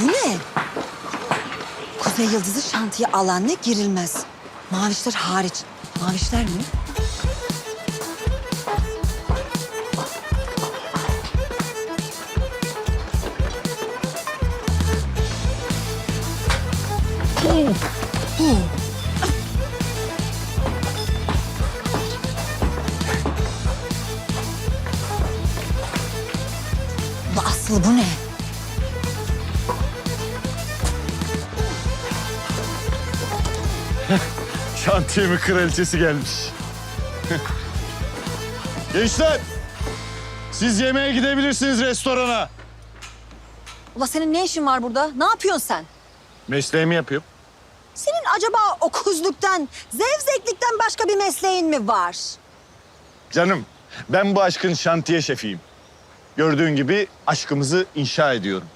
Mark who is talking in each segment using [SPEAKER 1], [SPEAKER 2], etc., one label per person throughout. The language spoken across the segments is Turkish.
[SPEAKER 1] Bu ne? Kuzey Yıldızı şantiye alanına girilmez. Mavişler hariç. Mavişler mi?
[SPEAKER 2] Şantiye mi kraliçesi gelmiş. Gençler, siz yemeğe gidebilirsiniz restorana.
[SPEAKER 1] Ula senin ne işin var burada? Ne yapıyorsun sen?
[SPEAKER 2] Mesleğimi yapıyorum.
[SPEAKER 1] Senin acaba okuzluktan, zevzeklikten başka bir mesleğin mi var?
[SPEAKER 2] Canım, ben bu aşkın şantiye şefiyim. Gördüğün gibi aşkımızı inşa ediyorum.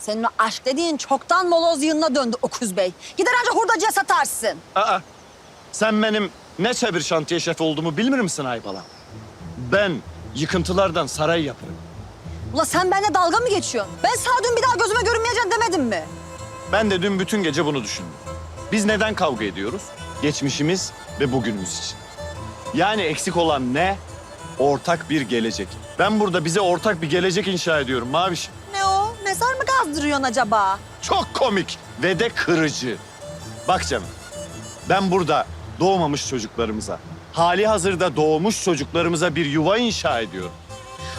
[SPEAKER 1] Senin o aşk dediğin çoktan moloz yığınına döndü Okuz Bey. Gider anca hurdacıya satarsın.
[SPEAKER 2] Aa, sen benim ne bir şantiye şefi olduğumu bilmiyor musun Aybala? Ben yıkıntılardan saray yaparım.
[SPEAKER 1] Ula sen benimle dalga mı geçiyorsun? Ben sana dün bir daha gözüme görünmeyeceksin demedim mi?
[SPEAKER 2] Ben de dün bütün gece bunu düşündüm. Biz neden kavga ediyoruz? Geçmişimiz ve bugünümüz için. Yani eksik olan ne? Ortak bir gelecek. Ben burada bize ortak bir gelecek inşa ediyorum Maviş.
[SPEAKER 1] Kazdırıyorsun acaba?
[SPEAKER 2] Çok komik ve de kırıcı. Bak canım, ben burada doğmamış çocuklarımıza, hali hazırda doğmuş çocuklarımıza bir yuva inşa ediyorum.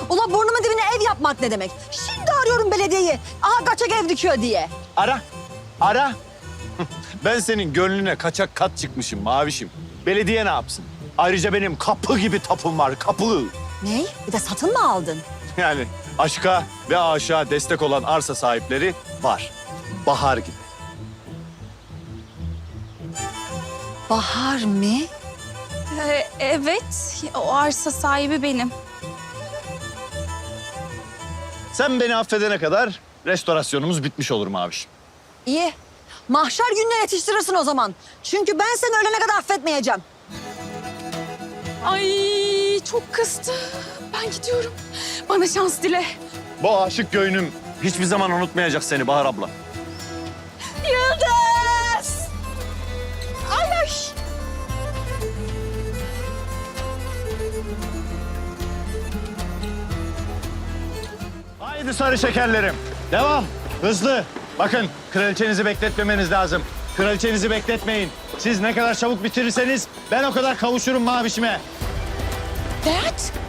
[SPEAKER 1] Ula burnumun dibine ev yapmak ne demek? Şimdi arıyorum belediyeyi. Aha kaçak ev dikiyor diye.
[SPEAKER 2] Ara, ara. Ben senin gönlüne kaçak kat çıkmışım Mavişim. Belediye ne yapsın? Ayrıca benim kapı gibi tapum var, kapı.
[SPEAKER 1] Ne? Bir de satın mı aldın?
[SPEAKER 2] Yani aşka ve aşağı destek olan arsa sahipleri var. Bahar gibi.
[SPEAKER 1] Bahar mı?
[SPEAKER 3] Ee, evet, o arsa sahibi benim.
[SPEAKER 2] Sen beni affedene kadar restorasyonumuz bitmiş olur Maviş.
[SPEAKER 1] İyi. Mahşer gününe yetiştirirsin o zaman. Çünkü ben seni ölene kadar affetmeyeceğim.
[SPEAKER 3] Ay çok kızdı. Ben gidiyorum. Bana şans dile.
[SPEAKER 2] Bu aşık göğünüm hiçbir zaman unutmayacak seni Bahar abla.
[SPEAKER 3] Yıldız! Ay ay.
[SPEAKER 2] Haydi sarı şekerlerim. Devam. Hızlı. Bakın kraliçenizi bekletmemeniz lazım. Kraliçenizi bekletmeyin. Siz ne kadar çabuk bitirirseniz ben o kadar kavuşurum mavişime.
[SPEAKER 3] Dert.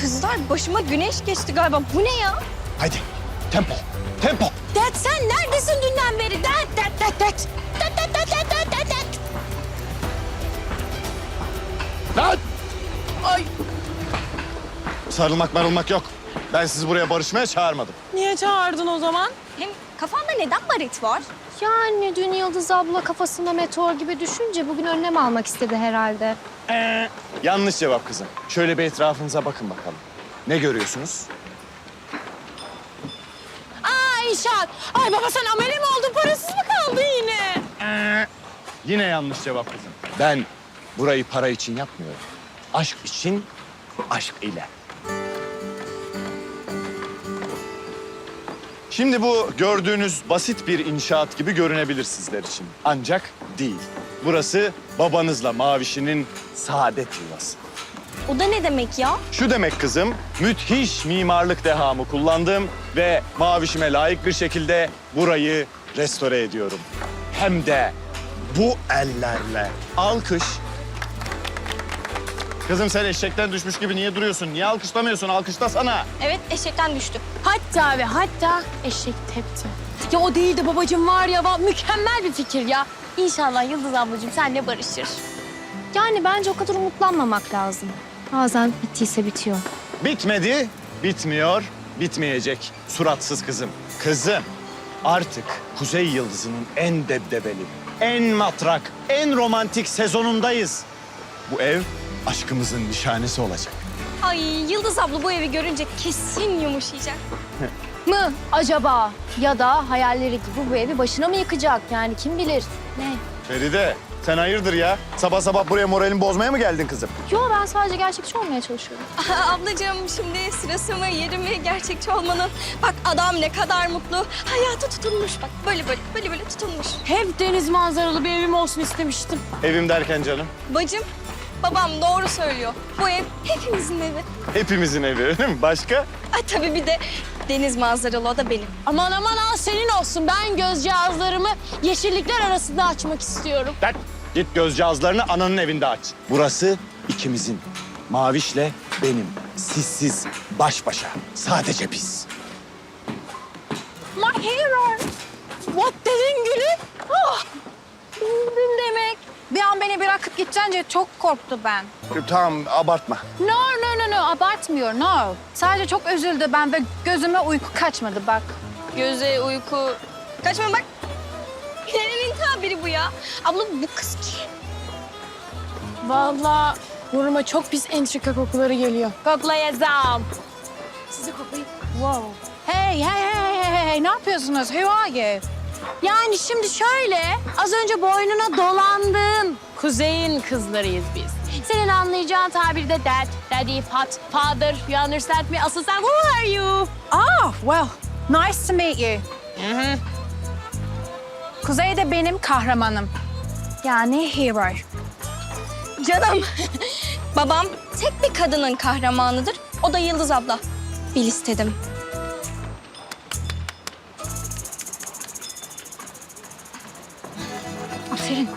[SPEAKER 3] Kızlar başıma güneş geçti galiba. Bu ne ya?
[SPEAKER 2] Haydi. Tempo. Tempo.
[SPEAKER 3] Dert sen neredesin dünden beri? Dert, dert, dert, dert. Dert, dert, dert, dert, dert, dert, dert.
[SPEAKER 2] Lan!
[SPEAKER 3] Ay.
[SPEAKER 2] Sarılmak marılmak yok. Ben sizi buraya barışmaya çağırmadım.
[SPEAKER 4] Niye çağırdın o zaman?
[SPEAKER 3] Hem kafanda neden baret var?
[SPEAKER 5] Yani dün Yıldız abla kafasında meteor gibi düşünce bugün önlem almak istedi herhalde.
[SPEAKER 2] Ee, yanlış cevap kızım. Şöyle bir etrafınıza bakın bakalım. Ne görüyorsunuz?
[SPEAKER 4] Ay İnşaat. Ay baba sen amele mi oldun? Parasız mı kaldın yine?
[SPEAKER 2] Yine yanlış cevap kızım. Ben burayı para için yapmıyorum. Aşk için, aşk ile. Şimdi bu gördüğünüz basit bir inşaat gibi görünebilir sizler için. Ancak değil. Burası babanızla Mavişi'nin saadet yuvası.
[SPEAKER 3] O da ne demek ya?
[SPEAKER 2] Şu demek kızım, müthiş mimarlık dehamı kullandım ve mavişime layık bir şekilde burayı restore ediyorum. Hem de bu ellerle. Alkış. Kızım sen eşekten düşmüş gibi niye duruyorsun? Niye alkışlamıyorsun? Alkışlasana.
[SPEAKER 3] Evet eşekten düştüm.
[SPEAKER 4] Hatta ve hatta eşek tepti. Ya o değildi babacığım var ya va- mükemmel bir fikir ya. İnşallah Yıldız ablacığım senle barışır.
[SPEAKER 5] Yani bence o kadar umutlanmamak lazım. Bazen bittiyse bitiyor.
[SPEAKER 2] Bitmedi, bitmiyor, bitmeyecek. Suratsız kızım. Kızım, artık Kuzey Yıldızı'nın en debdebeli, en matrak, en romantik sezonundayız. Bu ev aşkımızın nişanesi olacak.
[SPEAKER 3] Ay Yıldız abla bu evi görünce kesin yumuşayacak.
[SPEAKER 5] Mı acaba? Ya da hayalleri gibi bu evi başına mı yıkacak? Yani kim bilir? Ne?
[SPEAKER 2] Feride, Sen hayırdır ya? Sabah sabah buraya moralini bozmaya mı geldin kızım?
[SPEAKER 5] Yo ben sadece gerçekçi olmaya çalışıyorum.
[SPEAKER 3] Ablacığım şimdi sırası mı yeri mi gerçekçi olmanın? Bak adam ne kadar mutlu. Hayata tutunmuş bak böyle böyle böyle böyle tutunmuş.
[SPEAKER 4] Hep deniz manzaralı bir evim olsun istemiştim.
[SPEAKER 2] Evim derken canım.
[SPEAKER 3] Bacım babam doğru söylüyor. Bu ev hepimizin evi.
[SPEAKER 2] Hepimizin evi öyle mi? Başka?
[SPEAKER 3] Ay tabii bir de deniz manzaralı o da benim.
[SPEAKER 4] Aman aman al senin olsun. Ben göz cihazlarımı yeşillikler arasında açmak istiyorum.
[SPEAKER 2] Lan git göz cihazlarını ananın evinde aç. Burası ikimizin. Maviş'le benim. Sizsiz, baş başa. Sadece biz.
[SPEAKER 4] My hero. What dedin gülüm? Ah. Bildin demek.
[SPEAKER 6] Bir an beni bırakıp gideceğince çok korktu ben.
[SPEAKER 2] Tamam abartma.
[SPEAKER 6] No, no, no, no. Abartmıyor, no. Sadece çok üzüldü ben ve gözüme uyku kaçmadı bak.
[SPEAKER 3] Göze uyku. Kaçma bak. Nerenin tabiri bu ya? Abla bu kız kim?
[SPEAKER 4] Vallahi burnuma çok pis entrika kokuları geliyor. Koklayacağım. Sizi koklayayım.
[SPEAKER 6] Wow. Hey, hey, hey, hey, hey. Ne yapıyorsunuz? Who are you?
[SPEAKER 4] Yani şimdi şöyle, az önce boynuna dolandığın kuzeyin kızlarıyız biz. Senin anlayacağın tabirde dad, daddy, fat, father, you understand me? Asıl sen who are you?
[SPEAKER 6] Ah, well, nice to meet you. Kuzey de benim kahramanım. Yani hero.
[SPEAKER 3] Canım. Babam tek bir kadının kahramanıdır. O da Yıldız abla. Bil istedim.
[SPEAKER 6] Aferin.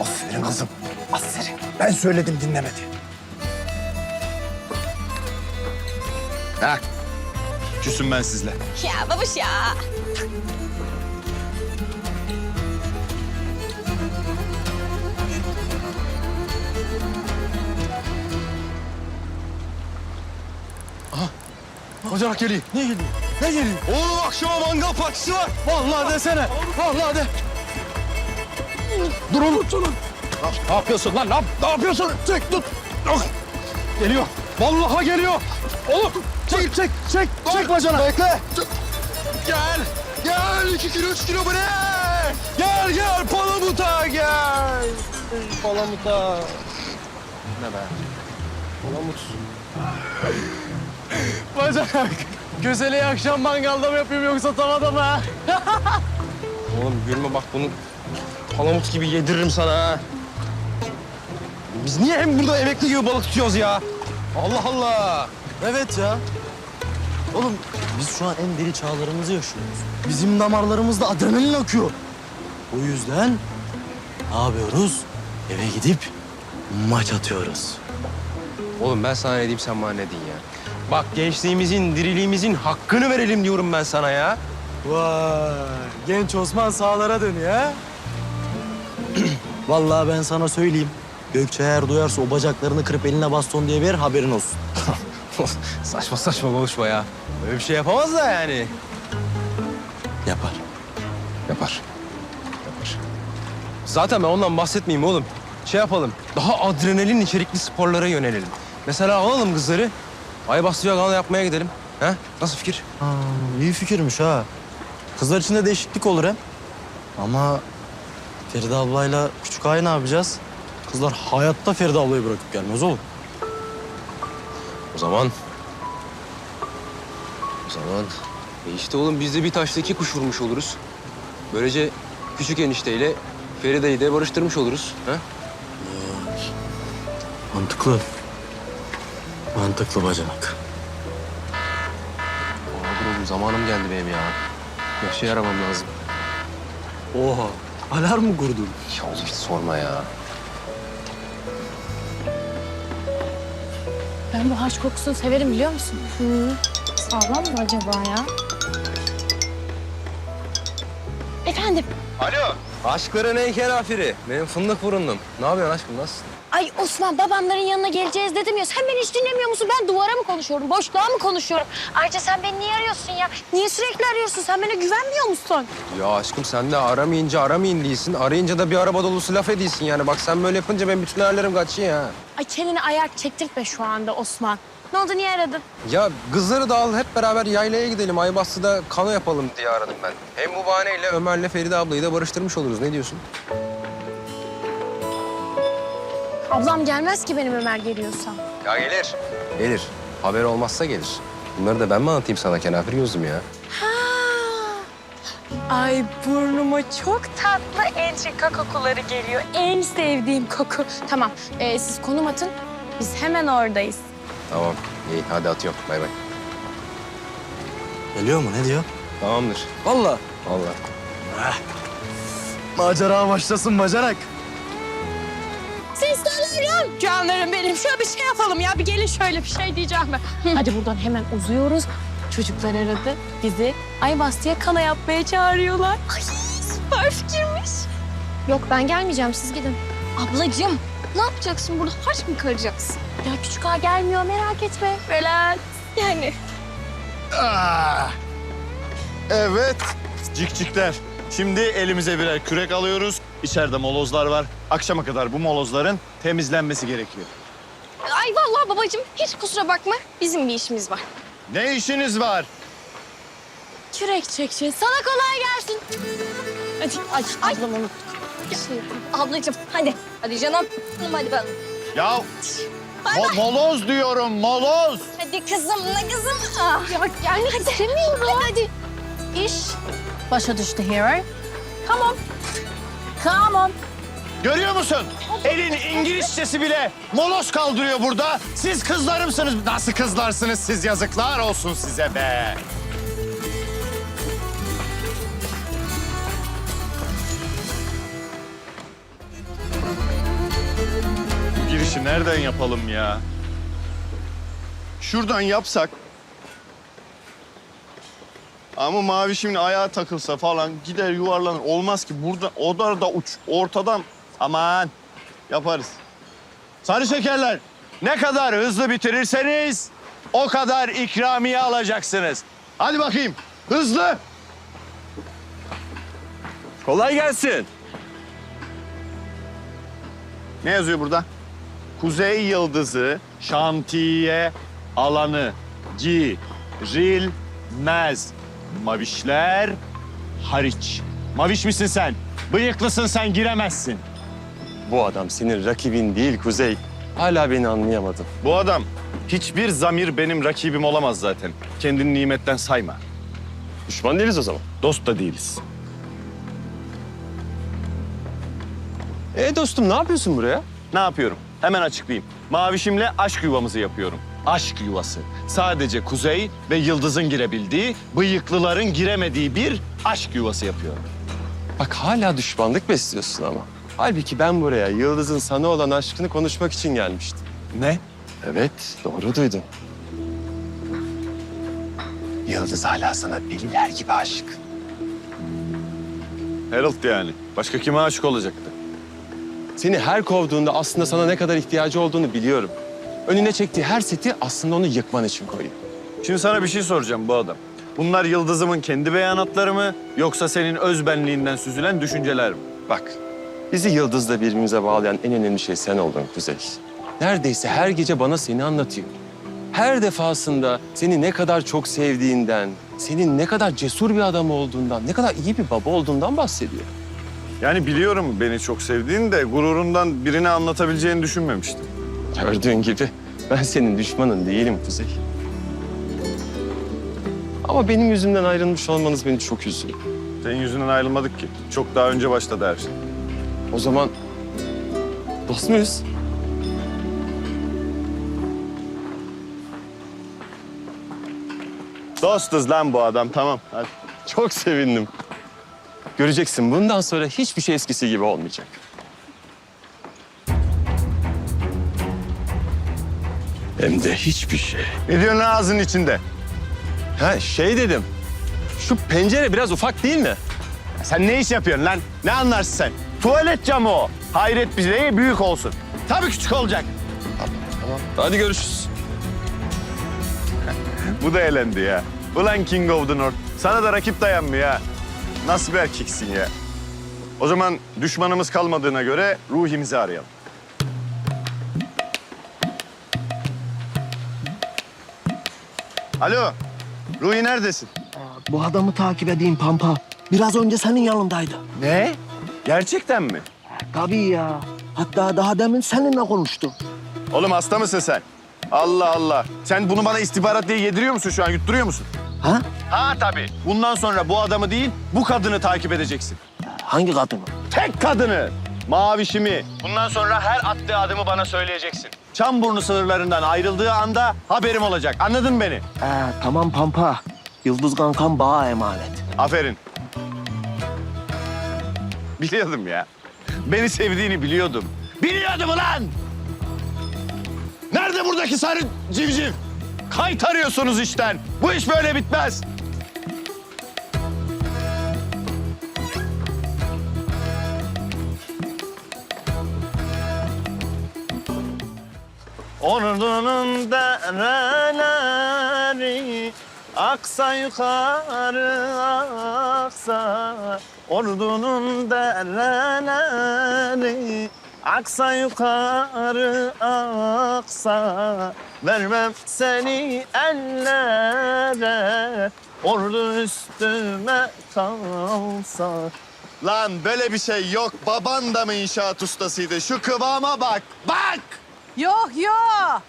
[SPEAKER 2] Aferin kızım. Aferin. Ben söyledim dinlemedi. Ha. Küsüm ben sizle.
[SPEAKER 3] Ya babuş ya.
[SPEAKER 7] Ocak geliyor. Ne geliyor? Ne geliyor? Oğlum akşama mangal partisi var. Vallahi desene. Vallahi de. Dur oğlum dur. Ne yapıyorsun lan? Ne, yap- ne yapıyorsun? Çek tut. Ah! Geliyor. Vallahi geliyor. Oğlum çek çek çek. Çek bacana. Bekle. Gel. Gel. iki kilo üç kilo ne? Gel gel Palamut'a gel. Palamut'a. Ne be? Palamut. Bacak. Güzeli akşam mangalda mı yapayım yoksa tavada mı?
[SPEAKER 8] Oğlum gülme bak bunu palamut gibi yediririm sana ha. Biz niye hem burada emekli gibi balık tutuyoruz ya? Allah Allah.
[SPEAKER 7] Evet ya. Oğlum biz şu an en deli çağlarımızı yaşıyoruz. Bizim damarlarımızda adrenalin akıyor. O yüzden ne yapıyoruz? Eve gidip maç atıyoruz.
[SPEAKER 8] Oğlum ben sana ne diyeyim sen bana ne diyeyim ya. Bak gençliğimizin, diriliğimizin hakkını verelim diyorum ben sana ya.
[SPEAKER 7] Vay, genç Osman sağlara dönüyor ha? Vallahi ben sana söyleyeyim. Gökçe eğer duyarsa o bacaklarını kırıp eline baston diye verir haberin olsun.
[SPEAKER 8] saçma saçma konuşma ya. Öyle bir şey yapamaz da yani.
[SPEAKER 7] Yapar.
[SPEAKER 8] Yapar. Yapar. Zaten ben ondan bahsetmeyeyim oğlum. Şey yapalım, daha adrenalin içerikli sporlara yönelelim. Mesela alalım kızları, Aybastı Yagan'la yapmaya gidelim. Ha? Nasıl fikir?
[SPEAKER 7] Ha, iyi fikirmiş ha. Kızlar için de değişiklik olur hem. Ama Feride ablayla küçük ay ne yapacağız? Kızlar hayatta Feride ablayı bırakıp gelmez oğlum.
[SPEAKER 8] O zaman... O zaman... E işte oğlum biz de bir taşla iki kuş vurmuş oluruz. Böylece küçük enişteyle Feride'yi de barıştırmış oluruz. Ha?
[SPEAKER 7] Mantıklı. Mantıklı bacanak.
[SPEAKER 8] Oğlum zamanım geldi benim ya. Bir şey aramam lazım.
[SPEAKER 7] Oha. Alarm mı kurdun?
[SPEAKER 8] Ya oğlum hiç sorma ya.
[SPEAKER 4] Ben bu haç kokusunu severim biliyor musun?
[SPEAKER 5] Sağlam mı acaba ya?
[SPEAKER 4] Efendim?
[SPEAKER 8] Alo. Aşkların en kerafiri. Benim fındık burunlum. Ne yapıyorsun aşkım nasılsın?
[SPEAKER 4] Ay Osman babamların yanına geleceğiz dedim ya. Sen beni hiç dinlemiyor musun? Ben duvara mı konuşuyorum? Boşluğa mı konuşuyorum? Ayrıca sen beni niye arıyorsun ya? Niye sürekli arıyorsun? Sen bana güvenmiyor musun?
[SPEAKER 8] Ya aşkım sen de aramayınca aramayın değilsin. Arayınca da bir araba dolusu laf ediyorsun yani. Bak sen böyle yapınca ben bütün hayallerim kaçıyor ya.
[SPEAKER 4] Ay çeneni ayak çektirtme şu anda Osman. Ne oldu niye aradın?
[SPEAKER 8] Ya kızları da al hep beraber yaylaya gidelim. Aybastı'da kano yapalım diye aradım ben. Hem bu bahaneyle Ömer'le Feride ablayı da barıştırmış oluruz. Ne diyorsun?
[SPEAKER 4] Ablam gelmez ki benim Ömer geliyorsa.
[SPEAKER 8] Ya gelir. Gelir. Haber olmazsa gelir. Bunları da ben mi anlatayım sana kenafir gözlüm ya?
[SPEAKER 4] Ay burnuma çok tatlı entrika kokuları geliyor. En sevdiğim koku. Tamam ee, siz konum atın. Biz hemen oradayız.
[SPEAKER 8] Tamam. İyi hadi atıyorum. Bay bay.
[SPEAKER 7] Geliyor mu? Ne diyor?
[SPEAKER 8] Tamamdır.
[SPEAKER 7] Vallahi.
[SPEAKER 8] Vallahi.
[SPEAKER 7] Macera başlasın bacanak.
[SPEAKER 4] Seslenelim. Canlarım benim. Şöyle bir şey yapalım ya. Bir gelin şöyle bir şey diyeceğim ben. Hadi buradan hemen uzuyoruz. Çocuklar aradı. Bizi Ayvastı'ya kana yapmaya çağırıyorlar.
[SPEAKER 3] Ay süper fikirmiş.
[SPEAKER 5] Yok ben gelmeyeceğim siz gidin.
[SPEAKER 3] Ablacığım ne yapacaksın burada? Harç mı karacaksın?
[SPEAKER 4] Ya küçük ağa gelmiyor merak etme. Relax.
[SPEAKER 3] Yani
[SPEAKER 2] Ah. Evet. Cikcikler. Şimdi elimize birer kürek alıyoruz. İçeride molozlar var. Akşama kadar bu molozların temizlenmesi gerekiyor.
[SPEAKER 3] ay vallahi babacığım hiç kusura bakma. Bizim bir işimiz var.
[SPEAKER 2] Ne işiniz var?
[SPEAKER 4] Kürek çekeceğiz. Sana kolay gelsin. Hadi ay, ablam unut.
[SPEAKER 3] Şey, ablacığım hadi. Hadi canım. Hadi ben.
[SPEAKER 2] Ya mo- moloz diyorum moloz.
[SPEAKER 3] Hadi kızım ne kızım? Ah.
[SPEAKER 4] Ya gelmek istemiyorum. Hadi, hadi. İş başa düştü hero. Come on. Come on.
[SPEAKER 2] Görüyor musun? Elin İngilizcesi bile moloz kaldırıyor burada. Siz kızlarımsınız. Nasıl kızlarsınız siz yazıklar olsun size be. Girişi nereden yapalım ya? Şuradan yapsak. Ama mavi şimdi ayağa takılsa falan gider yuvarlanır. Olmaz ki burada o da uç ortadan aman yaparız. Sarı şekerler ne kadar hızlı bitirirseniz o kadar ikramiye alacaksınız. Hadi bakayım hızlı. Kolay gelsin. Ne yazıyor burada? Kuzey Yıldızı şantiye alanı girilmez. Mavişler hariç. Maviş misin sen? Bıyıklısın sen giremezsin.
[SPEAKER 9] Bu adam senin rakibin değil Kuzey. Hala beni anlayamadın.
[SPEAKER 2] Bu adam hiçbir zamir benim rakibim olamaz zaten. Kendini nimetten sayma.
[SPEAKER 9] Düşman değiliz o zaman.
[SPEAKER 2] Dost da değiliz.
[SPEAKER 9] E dostum ne yapıyorsun buraya?
[SPEAKER 2] Ne yapıyorum? Hemen açıklayayım. Mavişimle aşk yuvamızı yapıyorum. Aşk yuvası. Sadece Kuzey ve Yıldız'ın girebildiği, bıyıklıların giremediği bir aşk yuvası yapıyorum.
[SPEAKER 9] Bak hala düşmanlık besliyorsun ama. Halbuki ben buraya Yıldız'ın sana olan aşkını konuşmak için gelmiştim.
[SPEAKER 2] Ne?
[SPEAKER 9] Evet, doğru duydun. Yıldız hala sana deliler gibi aşık.
[SPEAKER 2] Harold yani. Başka kime aşık olacaktı?
[SPEAKER 9] Seni her kovduğunda aslında sana ne kadar ihtiyacı olduğunu biliyorum. Önüne çektiği her seti aslında onu yıkman için koyuyor.
[SPEAKER 2] Şimdi sana bir şey soracağım bu adam. Bunlar Yıldız'ımın kendi beyanatları mı yoksa senin öz benliğinden süzülen düşünceler mi?
[SPEAKER 9] Bak, bizi Yıldız'la birbirimize bağlayan en önemli şey sen oldun Kuzey. Neredeyse her gece bana seni anlatıyor. Her defasında seni ne kadar çok sevdiğinden, senin ne kadar cesur bir adam olduğundan, ne kadar iyi bir baba olduğundan bahsediyor.
[SPEAKER 2] Yani biliyorum beni çok sevdiğini de gururundan birine anlatabileceğini düşünmemiştim.
[SPEAKER 9] Gördüğün gibi ben senin düşmanın değilim Kuzey. Ama benim yüzümden ayrılmış olmanız beni çok üzüyor.
[SPEAKER 2] Senin yüzünden ayrılmadık ki. Çok daha önce başladı her şey.
[SPEAKER 9] O zaman dost muyuz?
[SPEAKER 2] Dostuz lan bu adam tamam. Hadi.
[SPEAKER 9] Çok sevindim. Göreceksin bundan sonra hiçbir şey eskisi gibi olmayacak. Hem de hiçbir şey.
[SPEAKER 2] Ne diyorsun lan ağzının içinde?
[SPEAKER 9] Ha şey dedim. Şu pencere biraz ufak değil mi?
[SPEAKER 2] Sen ne iş yapıyorsun lan? Ne anlarsın sen? Tuvalet camı o. Hayret bize büyük olsun. Tabii küçük olacak.
[SPEAKER 9] Hadi görüşürüz.
[SPEAKER 2] Bu da elendi ya. Ulan King of the North. Sana da rakip dayanmıyor ha. Nasıl bir erkeksin ya? O zaman düşmanımız kalmadığına göre ruhimizi arayalım. Alo. Ruhi neredesin?
[SPEAKER 10] Bu adamı takip edeyim Pampa. Biraz önce senin yanındaydı.
[SPEAKER 2] Ne? Gerçekten mi?
[SPEAKER 10] Tabii ya. Hatta daha demin seninle konuştu.
[SPEAKER 2] Oğlum hasta mısın sen? Allah Allah. Sen bunu bana istihbarat diye yediriyor musun şu an? Yutturuyor musun?
[SPEAKER 10] Ha?
[SPEAKER 2] Ha tabii. Bundan sonra bu adamı değil, bu kadını takip edeceksin.
[SPEAKER 10] Hangi kadını?
[SPEAKER 2] Tek kadını. Mavişimi. Bundan sonra her attığı adımı bana söyleyeceksin. Çamburnu sınırlarından ayrıldığı anda haberim olacak. Anladın beni?
[SPEAKER 10] Ee, tamam Pampa. Yıldız kankam bağa emanet.
[SPEAKER 2] Aferin. Biliyordum ya. Beni sevdiğini biliyordum. Biliyordum ulan! Nerede buradaki sarı civciv? Kaytarıyorsunuz işten. Bu iş böyle bitmez. Ordunun dereleri aksa yukarı aksa Ordunun dereleri aksa yukarı aksa Vermem seni ellere ordu üstüme kalsa Lan böyle bir şey yok. Baban da mı inşaat ustasıydı? Şu kıvama bak. Bak!
[SPEAKER 11] Yok yok.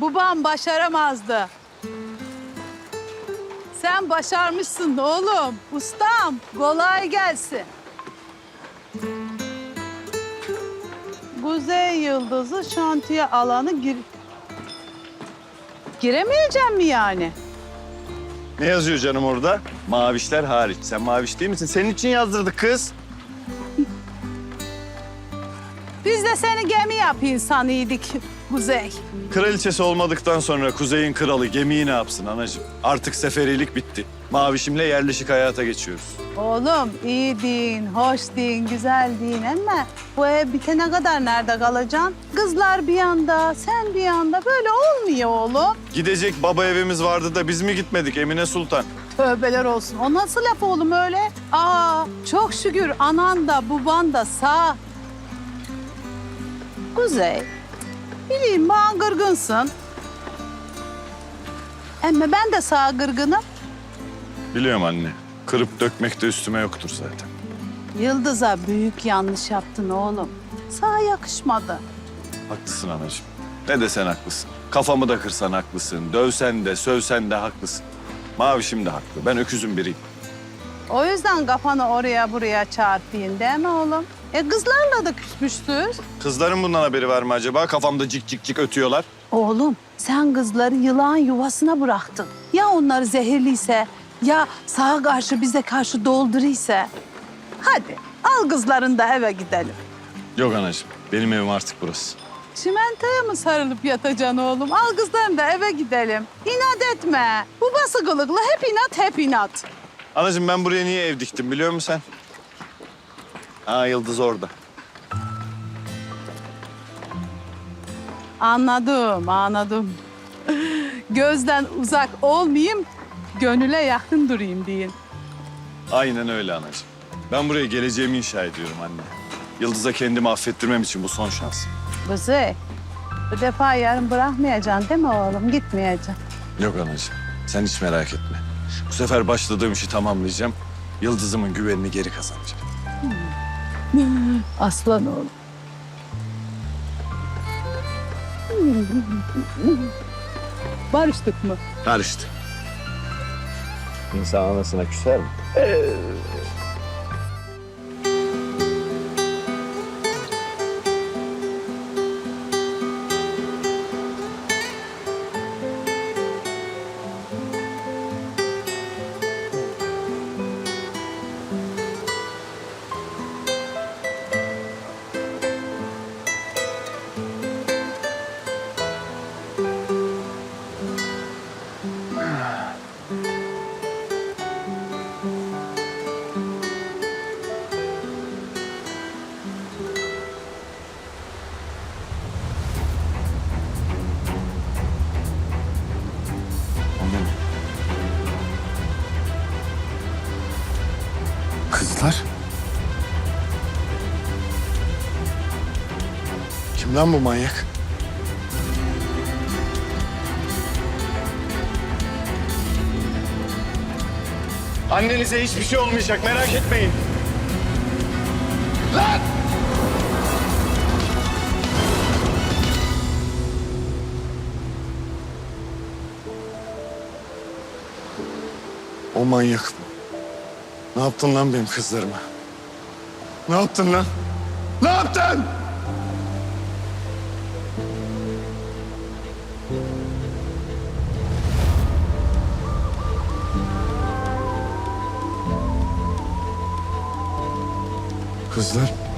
[SPEAKER 11] Babam başaramazdı. Sen başarmışsın oğlum. Ustam kolay gelsin. Kuzey Yıldızı şantiye alanı gir... Giremeyeceğim mi yani?
[SPEAKER 2] Ne yazıyor canım orada? Mavişler hariç. Sen maviş değil misin? Senin için yazdırdık kız.
[SPEAKER 11] De seni gemi yapayım sanıyorduk Kuzey.
[SPEAKER 2] Kraliçesi olmadıktan sonra Kuzey'in kralı gemiyi ne yapsın anacığım? Artık seferilik bitti. Mavişimle yerleşik hayata geçiyoruz.
[SPEAKER 11] Oğlum iyi din, hoş din, güzel din ama bu ev bitene kadar nerede kalacaksın? Kızlar bir yanda, sen bir yanda böyle olmuyor oğlum.
[SPEAKER 2] Gidecek baba evimiz vardı da biz mi gitmedik Emine Sultan?
[SPEAKER 11] Tövbeler olsun. O nasıl laf oğlum öyle? Aa çok şükür anan da baban da sağ. Kuzey, bileyim bana gırgınsın. Ama ben de sağ gırgınım.
[SPEAKER 2] Biliyorum anne. Kırıp dökmek de üstüme yoktur zaten.
[SPEAKER 11] Yıldız'a büyük yanlış yaptın oğlum. Sağ yakışmadı.
[SPEAKER 2] Haklısın anacığım. Ne desen haklısın. Kafamı da kırsan haklısın. Dövsen de sövsen de haklısın. Mavişim de haklı. Ben öküzün biriyim.
[SPEAKER 11] O yüzden kafanı oraya buraya çarpayım değil mi oğlum? E kızlarla da küsmüşsünüz.
[SPEAKER 2] Kızların bundan haberi var mı acaba? Kafamda cik cik cik ötüyorlar.
[SPEAKER 11] Oğlum sen kızları yılan yuvasına bıraktın. Ya onları zehirliyse ya sağa karşı bize karşı dolduruysa. Hadi al kızlarını da eve gidelim.
[SPEAKER 2] Yok anacığım. Benim evim artık burası.
[SPEAKER 11] Çimentoya mı sarılıp yatacaksın oğlum? Al kızlarını da eve gidelim. İnat etme. Bu basıkılıkla hep inat hep inat.
[SPEAKER 2] Anacığım ben buraya niye ev diktim biliyor musun sen? Aa Yıldız orada.
[SPEAKER 11] Anladım, anladım. Gözden uzak olmayayım, gönüle yakın durayım deyin.
[SPEAKER 2] Aynen öyle anacığım. Ben buraya geleceğimi inşa ediyorum anne. Yıldız'a kendimi affettirmem için bu son şans.
[SPEAKER 11] Kuzey, bu defa yarın bırakmayacaksın değil mi oğlum? Gitmeyeceksin.
[SPEAKER 2] Yok anacığım. Sen hiç merak etme. Bu sefer başladığım işi tamamlayacağım. Yıldız'ımın güvenini geri kazanacağım.
[SPEAKER 11] Aslan oğlum. Barıştık mı?
[SPEAKER 2] Karıştı. İnsan anasına küser mi? Kim lan bu manyak? Annenize hiçbir şey olmayacak merak etmeyin. Lan! O manyak. Ne yaptın lan benim kızlarıma? Ne yaptın lan? Ne yaptın? Kızlar.